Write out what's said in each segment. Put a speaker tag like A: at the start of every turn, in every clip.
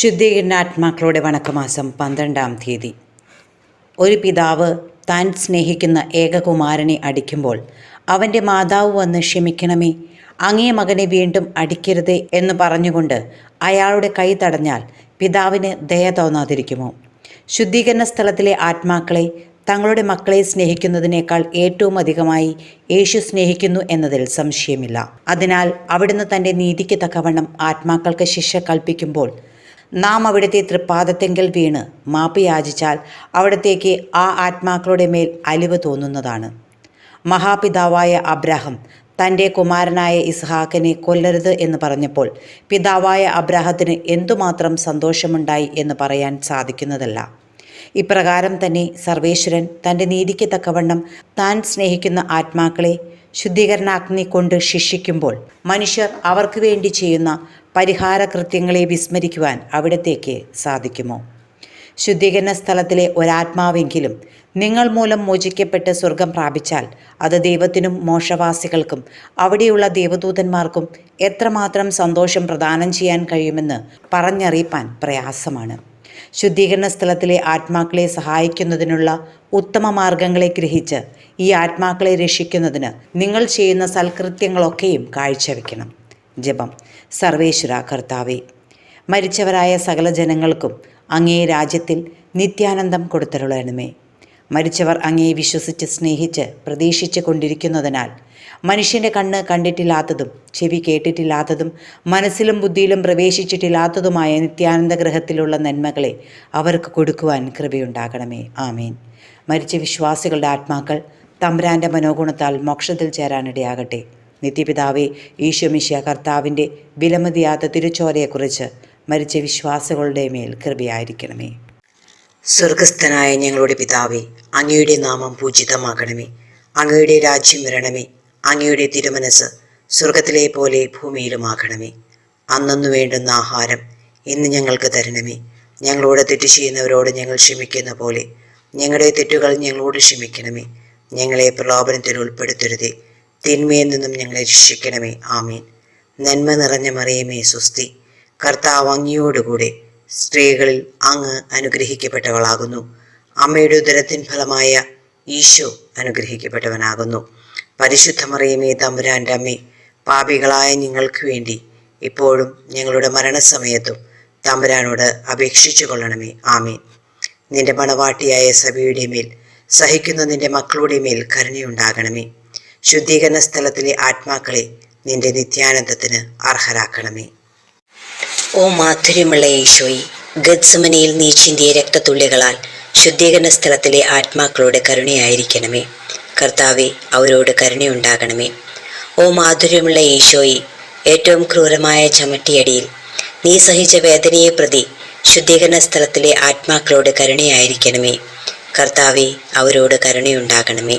A: ശുദ്ധീകരണാത്മാക്കളുടെ വണക്കമാസം പന്ത്രണ്ടാം തീയതി. ഒരു പിതാവ് താൻ സ്നേഹിക്കുന്ന ഏകകുമാരനെ അടിക്കുമ്പോൾ അവന്റെ മാതാവ് വന്ന് ക്ഷമിക്കണമേ അങ്ങേ മകനെ വീണ്ടും അടിക്കരുതേ എന്ന് പറഞ്ഞുകൊണ്ട് അയാളുടെ കൈ തടഞ്ഞാൽ പിതാവിന് ദയ തോന്നാതിരിക്കുമോ? ശുദ്ധീകരണ സ്ഥലത്തിലെ ആത്മാക്കളെ തങ്ങളുടെ മക്കളെ സ്നേഹിക്കുന്നതിനേക്കാൾ ഏറ്റവും അധികമായി യേശു സ്നേഹിക്കുന്നു എന്നതിൽ സംശയമില്ല. അതിനാൽ അവിടുന്ന് തന്റെ നീതിക്ക് തക്കവണ്ണം ആത്മാക്കൾക്ക് ശിക്ഷ കൽപ്പിക്കുമ്പോൾ നാം അവിടുത്തെ തൃപ്പാദത്തെങ്കിൽ വീണ് മാപ്പ് യാചിച്ചാൽ അവിടത്തേക്ക് ആ ആത്മാക്കളുടെ മേൽ അലിവ് തോന്നുന്നതാണ്. മഹാപിതാവായ അബ്രാഹം തന്റെ കുമാരനായ ഇസ്ഹാക്കിനെ കൊല്ലരുത് എന്ന് പറഞ്ഞപ്പോൾ പിതാവായ അബ്രാഹത്തിന് എന്തുമാത്രം സന്തോഷമുണ്ടായി എന്ന് പറയാൻ സാധിക്കുന്നതല്ല. ഇപ്രകാരം തന്നെ സർവേശ്വരൻ തന്റെ നീതിക്ക് തക്കവണ്ണം താൻ സ്നേഹിക്കുന്ന ആത്മാക്കളെ ശുദ്ധീകരണാഗ്നി കൊണ്ട് ശിക്ഷിക്കുമ്പോൾ മനുഷ്യർ അവർക്ക് വേണ്ടി ചെയ്യുന്ന പരിഹാര കൃത്യങ്ങളെ വിസ്മരിക്കുവാൻ അവിടത്തേക്ക് സാധിക്കുമോ? ശുദ്ധീകരണ സ്ഥലത്തിലെ ഒരാത്മാവെങ്കിലും നിങ്ങൾ മൂലം മോചിക്കപ്പെട്ട് സ്വർഗം പ്രാപിച്ചാൽ അത് ദൈവത്തിനും മോശവാസികൾക്കും അവിടെയുള്ള ദേവദൂതന്മാർക്കും എത്രമാത്രം സന്തോഷം പ്രദാനം ചെയ്യാൻ കഴിയുമെന്ന് പറഞ്ഞറിയിപ്പാൻ പ്രയാസമാണ്. ശുദ്ധീകരണ സ്ഥലത്തിലെ ആത്മാക്കളെ സഹായിക്കുന്നതിനുള്ള ഉത്തമ മാർഗങ്ങളെ ഗ്രഹിച്ച് ഈ ആത്മാക്കളെ രക്ഷിക്കുന്നതിന് നിങ്ങൾ ചെയ്യുന്ന സൽകൃത്യങ്ങളൊക്കെയും കാഴ്ചവെക്കണം. ജപം. സർവേശ്വര കർത്താവേ. മരിച്ചവരായ സകല ജനങ്ങൾക്കും അങ്ങേ രാജ്യത്തിൽ നിത്യാനന്ദം കൊടുത്തരുളണമേ. മരിച്ചവർ അങ്ങേ വിശ്വസിച്ച് സ്നേഹിച്ച് പ്രതീക്ഷിച്ച് കൊണ്ടിരിക്കുന്നതിനാൽ മനുഷ്യന്റെ കണ്ണ് കണ്ടിട്ടില്ലാത്തതും ചെവി കേട്ടിട്ടില്ലാത്തതും മനസ്സിലും ബുദ്ധിയിലും പ്രവേശിച്ചിട്ടില്ലാത്തതുമായ നിത്യാനന്ദ ഗ്രഹത്തിലുള്ള നന്മകളെ അവർക്ക് കൊടുക്കുവാൻ കൃപയുണ്ടാകണമേ. ആമേൻ. മരിച്ച വിശ്വാസികളുടെ ആത്മാക്കൾ തമ്പ്രാന്റെ മനോഗുണത്താൽ മോക്ഷത്തിൽ ചേരാനിടയാകട്ടെ. നിത്യപിതാവേ ഈശോമിഷ്യ കർത്താവിന്റെ വിലമതിയാത്ത തിരുച്ചോരയെക്കുറിച്ച് മരിച്ച വിശ്വാസികളുടെ മേൽ കൃപയായിരിക്കണമേ. സ്വർഗസ്ഥനായ ഞങ്ങളുടെ പിതാവേ അങ്ങയുടെ നാമം പൂജിതമാകണമേ. അങ്ങയുടെ രാജ്യം വരണമേ. അങ്ങയുടെ തിരുമനസ് സ്വർഗത്തിലെ പോലെ ഭൂമിയിലുമാകണമേ. അന്നു വേണ്ടുന്ന ആഹാരം ഇന്ന് ഞങ്ങൾക്ക് തരണമേ. ഞങ്ങളോട് തെറ്റ് ചെയ്യുന്നവരോട് ഞങ്ങൾ ക്ഷമിക്കുന്ന പോലെ ഞങ്ങളുടെ തെറ്റുകൾ ഞങ്ങളോട് ക്ഷമിക്കണമേ. ഞങ്ങളെ പ്രലോഭനത്തിൽ ഉൾപ്പെടുത്തരുതേ. തിന്മയിൽ നിന്നും ഞങ്ങളെ രക്ഷിക്കണമേ. ആമീൻ. നന്മ നിറഞ്ഞ മറിയമേ സുസ്തി. കർത്താവ് അങ്ങയോടുകൂടെ സ്ത്രീകളിൽ അങ്ങ് അനുഗ്രഹിക്കപ്പെട്ടവളാകുന്നു. അമ്മയുടെ ഉദരത്തിൻ ഫലമായ ഈശോ അനുഗ്രഹിക്കപ്പെട്ടവനാകുന്നു. പരിശുദ്ധ മറിയമേ തമ്പുരാന്റെ അമ്മേ പാപികളായ നിങ്ങൾക്ക് വേണ്ടി ഇപ്പോഴും ഞങ്ങളുടെ മരണസമയത്തും തമ്പുരാനോട് അപേക്ഷിച്ചു കൊള്ളണമേ. ആമീൻ. നിന്റെ മണവാട്ടിയായ സഭയുടെ മേൽ സഹിക്കുന്ന നിന്റെ മക്കളുടെ മേൽ കരുണയുണ്ടാകണമേ. ശുദ്ധീകരണ സ്ഥലത്തിലെ ആത്മാക്കളെ നിന്റെ നിത്യാനന്ദത്തിന് അർഹരാക്കണമേ.
B: ഓ മാധുര്യമുള്ള ഈശോയി ഗദ്സമനയിൽ നീ ചിന്തിയ രക്തത്തുള്ളികളാൽ ശുദ്ധീകരണ സ്ഥലത്തിലെ ആത്മാക്കളോട് കരുണയായിരിക്കണമേ. കർത്താവെ അവരോട് കരുണയുണ്ടാകണമേ. ഓ മാധുര്യമുള്ള ഈശോയി ഏറ്റവും ക്രൂരമായ ചമട്ടിയടിയിൽ നീ സഹിച്ച വേദനയെ പ്രതി ശുദ്ധീകരണ സ്ഥലത്തിലെ ആത്മാക്കളോട് കരുണയായിരിക്കണമേ. കർത്താവെ അവരോട് കരുണയുണ്ടാകണമേ.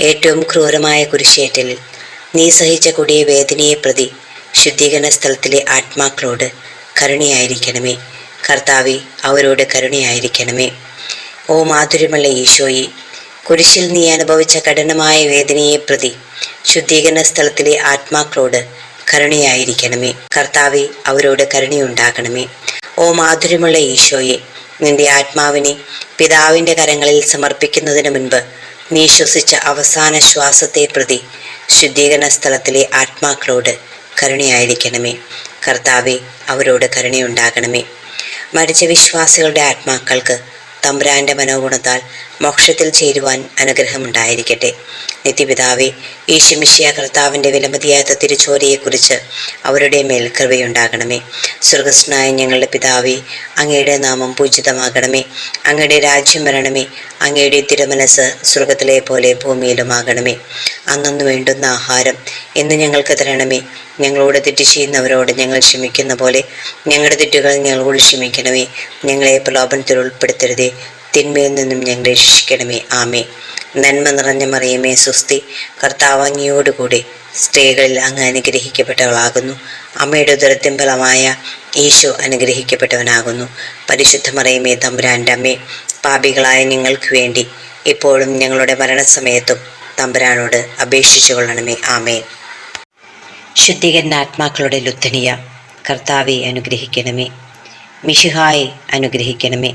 B: ഏറ്റവും ക്രൂരമായ കുരിശേറ്റലിൽ നീ സഹിച്ച കൊടിയ വേദനയെ പ്രതി ശുദ്ധീകരണ സ്ഥലത്തിലെ ആത്മാക്കളോട് കരുണയായിരിക്കണമേ. കർത്താവെ അവരോട് കരുണയായിരിക്കണമേ. ഓ മാധുര്യമുള്ള ഈശോയെ കുരിശിൽ നീ അനുഭവിച്ച കഠിനമായ വേദനയെ പ്രതി ശുദ്ധീകരണ സ്ഥലത്തിലെ ആത്മാക്കളോട് കരുണയായിരിക്കണമേ. കർത്താവെ അവരോട് കരുണയുണ്ടാകണമേ. ഓ മാധുര്യമുള്ള ഈശോയെ നിന്റെ ആത്മാവിനെ പിതാവിന്റെ കരങ്ങളിൽ സമർപ്പിക്കുന്നതിന് മുൻപ് നീ ശ്വസിച്ച അവസാന ശ്വാസത്തെ പ്രതി ശുദ്ധീകരണ സ്ഥലത്തിലെ ആത്മാക്കളോട് കരുണയായിരിക്കണമേ. കർത്താവെ അവരോട് കരുണയുണ്ടാകണമേ. മരിച്ച വിശ്വാസികളുടെ ആത്മാക്കൾക്ക് തമ്പുരാന്റെ മനോഗുണത്താൽ മോക്ഷത്തിൽ ചേരുവാൻ അനുഗ്രഹമുണ്ടായിരിക്കട്ടെ. നിത്യപിതാവെ ഈശമിഷ്യ കർത്താവിന്റെ വിലമതിയാത്ത തിരുച്ചോരയെക്കുറിച്ച് അവരുടെ മേൽ കൃപയുണ്ടാകണമേ. സ്വർഗസ്നായ ഞങ്ങളുടെ പിതാവെ അങ്ങയുടെ നാമം പൂജിതമാകണമേ. അങ്ങയുടെ രാജ്യം വരണമേ. അങ്ങയുടെ തിരുമനസ് സ്വർഗത്തിലെ പോലെ ഭൂമിയിലുമാകണമേ. അന്നു വേണ്ടുന്ന ആഹാരം ഇന്ന് ഞങ്ങൾക്ക് തരണമേ. ഞങ്ങളോട് തെറ്റ് ചെയ്യുന്നവരോട് ഞങ്ങൾ ക്ഷമിക്കുന്ന പോലെ ഞങ്ങളുടെ തെറ്റുകൾ ഞങ്ങളോട് ക്ഷമിക്കണമേ. ഞങ്ങളെ പ്രലോഭനത്തിൽ ഉൾപ്പെടുത്തരുതേ. തിന്മയിൽ നിന്നും ഞങ്ങളെ രക്ഷിക്കണമേ. ആമേ നന്മ നിറഞ്ഞ മറിയമേ സുസ്തി കർത്താവാങ്ങിയോടുകൂടി സ്ത്രീകളിൽ അങ്ങ് അനുഗ്രഹിക്കപ്പെട്ടവളാകുന്നു. അമ്മയുടെ ഉദരത്തിൻ ഈശോ അനുഗ്രഹിക്കപ്പെട്ടവനാകുന്നു. പരിശുദ്ധ മറിയമേ തമ്പുരാന്റെ അമ്മേ പാപികളായ ഞങ്ങൾക്ക് വേണ്ടി ഇപ്പോഴും ഞങ്ങളുടെ മരണസമയത്തും തമ്പുരാനോട് അപേക്ഷിച്ചു കൊള്ളണമേ. ആമേ ശുദ്ധീകരണ ആത്മാക്കളുടെ ലുദ്ധനിയ കർത്താവെ അനുഗ്രഹിക്കണമേ. മിഷിഹായെ അനുഗ്രഹിക്കണമേ.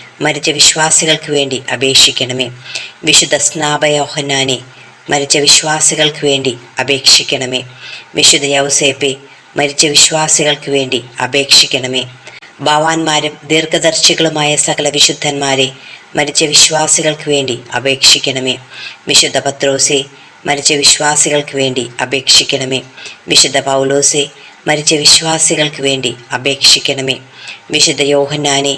B: മരിച്ച വിശ്വാസികൾക്ക് വേണ്ടി അപേക്ഷിക്കണമേ. വിശുദ്ധ സ്നാപയോഹന്നാനെ മരിച്ച വിശ്വാസികൾക്ക് വേണ്ടി അപേക്ഷിക്കണമേ. വിശുദ്ധ യൗസേപ്പെ മരിച്ച വിശ്വാസികൾക്ക് വേണ്ടി അപേക്ഷിക്കണമേ. ഭാവാന്മാരും ദീർഘദർശികളുമായ സകല വിശുദ്ധന്മാരെ മരിച്ച വിശ്വാസികൾക്ക് വേണ്ടി അപേക്ഷിക്കണമേ. വിശുദ്ധ പത്രോസെ മരിച്ച വിശ്വാസികൾക്ക് വേണ്ടി അപേക്ഷിക്കണമേ. വിശുദ്ധ പൗലോസെ മരിച്ച വിശ്വാസികൾക്ക് വേണ്ടി അപേക്ഷിക്കണമേ. വിശുദ്ധ യോഹന്നാനെ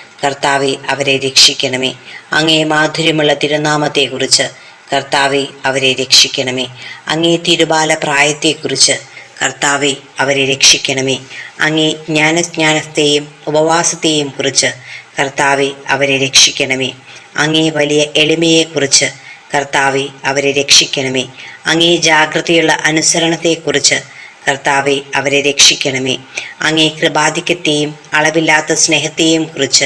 B: കർത്താവെ അവരെ രക്ഷിക്കണമേ. അങ്ങേ മാധുര്യമുള്ള തിരുനാമത്തെക്കുറിച്ച് കർത്താവെ അവരെ രക്ഷിക്കണമേ. അങ്ങേ തിരുബാല പ്രായത്തെക്കുറിച്ച് കർത്താവെ അവരെ രക്ഷിക്കണമേ. അങ്ങേ ജ്ഞാനജ്ഞാനത്തെയും ഉപവാസത്തെയും കുറിച്ച് കർത്താവെ അവരെ രക്ഷിക്കണമേ. അങ്ങേ വലിയ എളിമയെക്കുറിച്ച് കർത്താവെ അവരെ രക്ഷിക്കണമേ. അങ്ങേ ജാഗ്രതയുള്ള അനുസരണത്തെക്കുറിച്ച് കർത്താവെ അവരെ രക്ഷിക്കണമേ. അങ്ങേ കൃപാധിക്യത്തെയും അളവില്ലാത്ത സ്നേഹത്തെയും കുറിച്ച്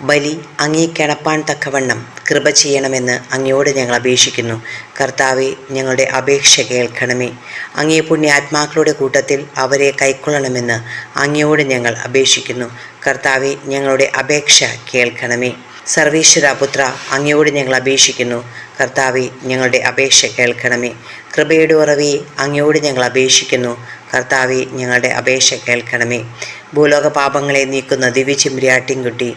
B: ബലി അങ്ങേ കിടപ്പാൻ തക്കവണ്ണം കൃപ ചെയ്യണമെന്ന് അങ്ങയോട് ഞങ്ങൾ അപേക്ഷിക്കുന്നു. കർത്താവെ ഞങ്ങളുടെ അപേക്ഷ കേൾക്കണമേ. അങ്ങേ പുണ്യാത്മാക്കളുടെ കൂട്ടത്തിൽ അവരെ കൈക്കൊള്ളണമെന്ന് അങ്ങയോട് ഞങ്ങൾ അപേക്ഷിക്കുന്നു. കർത്താവെ ഞങ്ങളുടെ അപേക്ഷ കേൾക്കണമേ. സർവേശ്വര പുത്ര അങ്ങയോട് ഞങ്ങൾ അപേക്ഷിക്കുന്നു. കർത്താവെ ഞങ്ങളുടെ അപേക്ഷ കേൾക്കണമേ. കൃപയുടെ ഉറവേ അങ്ങയോട് ഞങ്ങൾ അപേക്ഷിക്കുന്നു. കർത്താവെ ഞങ്ങളുടെ അപേക്ഷ കേൾക്കണമേ. ഭൂലോക പാപങ്ങളെ നീക്കുന്ന ദിവ്യ ചിമ്പ്രിയാട്ടിൻകുട്ടി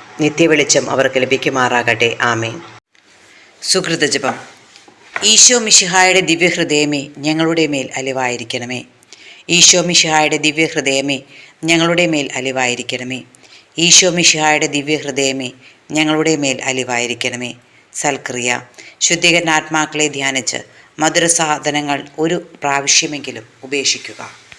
B: നിത്യവെളിച്ചം അവർക്ക് ലഭിക്കുമാറാകട്ടെ. ആമേൻ. സുഹൃത ജപം. ഈശോ മിശിഹായുടെ ദിവ്യഹൃദയമേ ഞങ്ങളുടെ മേൽ അലിവായിരിക്കണമേ. ഈശോ മിശിഹായുടെ ദിവ്യഹൃദയമേ ഞങ്ങളുടെ മേൽ അലിവായിരിക്കണമേ. ഈശോ മിശിഹായുടെ ദിവ്യഹൃദയമേ ഞങ്ങളുടെ മേൽ അലിവായിരിക്കണമേ. സൽക്രിയ. ശുദ്ധീകരണാത്മാക്കളെ ധ്യാനിച്ച്
A: മധുരസാധനങ്ങൾ ഒരു പ്രാവശ്യമെങ്കിലും ഉപേക്ഷിക്കുക.